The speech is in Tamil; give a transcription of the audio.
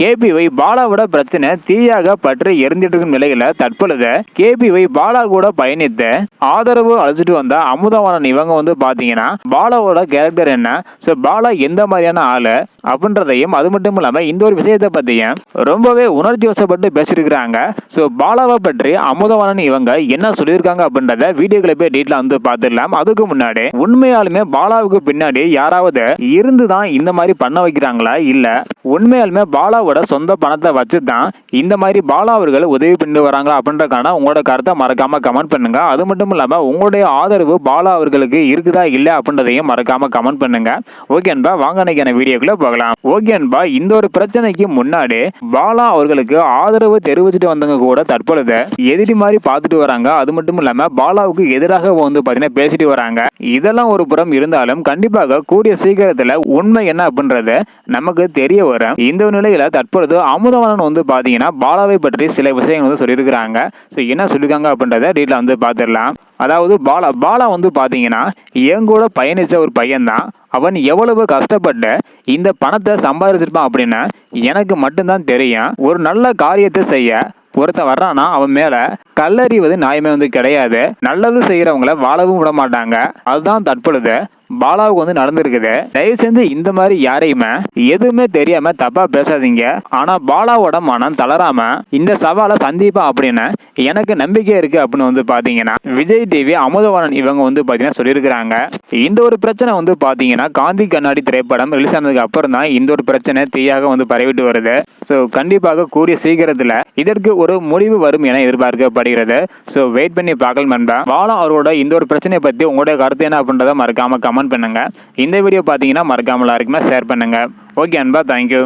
கேபிஒய் பாலாவோட பிரச்சனை தீயாக பற்றி எரிஞ்சிட்டு இருக்கும் நிலையில தற்பொழுது கேபிஒய் பாலா கூட பயணித்த ஆதரவு அழைச்சிட்டு வந்த அமுதவாணன் இவங்க வந்து பாத்தீங்கன்னா பாலாவோட கேரக்டர் என்ன? ஸோ பாலா எந்த மாதிரியான ஆளு? அப்படின்றதையும் அது மட்டும் இல்லாம இந்த ஒரு விஷயத்தை பத்தியும் ரொம்பவே உணர்ச்சி வசப்பட்டு பேசியிருக்கிறாங்க. ஸோ பாலாவை பற்றி அமுதவாணன் இவங்க என்ன சொல்லியிருக்காங்க அப்படின்றத வீடியோக்களை போய் டீட்டெயில் வந்து பார்த்துடலாம். அதுக்கு முன்னாடி உண்மையாலுமே பாலாவுக்கு பின்னாடி யாராவது இருந்து தான் இந்த மாதிரி பண்ண வைக்கிறாங்களா? இல்ல உண்மையாலுமே அவங்களோட சொந்த பணத்தை வச்சு தான் இந்த மாதிரி பாலா அவர்கள் உதவி பண்ணி வராங்களா அப்படின்றக்கான உங்களோட கருத்தை மறக்காம கமெண்ட் பண்ணுங்க. அது மட்டும் இல்லாமல் உங்களுடைய ஆதரவு பாலா அவர்களுக்கு இருக்குதா இல்லை அப்படின்றதையும் மறக்காம கமெண்ட் பண்ணுங்க. ஓகே அன்பா வாங்க அன்னைக்கான வீடியோக்குள்ள போகலாம். ஓகே அன்பா இந்த ஒரு பிரச்சனைக்கு முன்னாடி பாலா அவர்களுக்கு ஆதரவு தெரிவிச்சுட்டு வந்தவங்க கூட தற்பொழுது எதிரி மாதிரி பார்த்துட்டு வராங்க. அது மட்டும் இல்லாம பாலாவுக்கு எதிராக வந்து பார்த்தீங்கன்னா பேசிட்டு வராங்க. இதெல்லாம் ஒரு புறம் இருந்தாலும் கண்டிப்பாக கூடிய சீக்கிரத்தில் உண்மை என்ன அப்படின்றது நமக்கு தெரிய வரும். இந்த நிலையில தற்பொழுது அமுதவனன் வந்து பார்த்தீங்கன்னா பாலாவை பற்றி சில விஷயங்கள் வந்து சொல்லியிருக்கிறாங்க. ஸோ என்ன சொல்லியிருக்காங்க அப்படின்றத டீட்டில் வந்து பார்த்துடலாம் அதாவது பாலா பாலா வந்து பார்த்தீங்கன்னா என் கூட பயணித்த ஒரு பையன்தான். அவன் எவ்வளவு கஷ்டப்பட்டு இந்த பணத்தை சம்பாதிச்சிருப்பான் அப்படின்னு எனக்கு மட்டும்தான் தெரியும். ஒரு நல்ல காரியத்தை செய்ய ஒருத்தன் வர்றானா அவன் மேல கல்லறிவது நியாயமே வந்து கிடையாது. நல்லது செய்யறவங்கள வாழவும் விட மாட்டாங்க. அதுதான் தற்பொழுது பாலாவுக்கு வந்து நடந்திருக்குது. தயவு செஞ்சு இந்த மாதிரி யாரையுமே எதுவுமே தெரியாம தப்பா பேசாதீங்க. ஆனா பாலாவோட மனம் தளராம இந்த சவாலை சந்திப்பா அப்படின்னு எனக்கு நம்பிக்கை இருக்கு அப்படின்னு வந்து பாத்தீங்கன்னா விஜய் டிவி அமுதவாணன் இவங்க வந்து பாத்தீங்கன்னா சொல்லியிருக்கிறாங்க. இந்த ஒரு பிரச்சனை வந்து பாத்தீங்கன்னா காந்தி கண்ணாடி திரைப்படம் ரிலீஸ் ஆனதுக்கு அப்புறம் தான் இந்த ஒரு பிரச்சனை தீயாக வந்து பரவிட்டு வருது. ஸோ கண்டிப்பாக கூடிய சீக்கிரத்துல இதற்கு ஒரு முடிவு வரும் என எதிர்பார்க்கப்படுகிறது. ஸோ வெயிட் பண்ணி பார்க்கலாம் பாலா அவரோட இந்த ஒரு பிரச்சனையை பத்தி உங்களுடைய கருத்து என்ன அப்படின்றத மறக்காம கமெண்ட் பண்ணுங்க. இந்த வீடியோ பார்த்தீங்கன்னா மறக்காமல் எல்லாருக்குமே ஷேர் பண்ணுங்க. ஓகே அன்பா தேங்க்யூ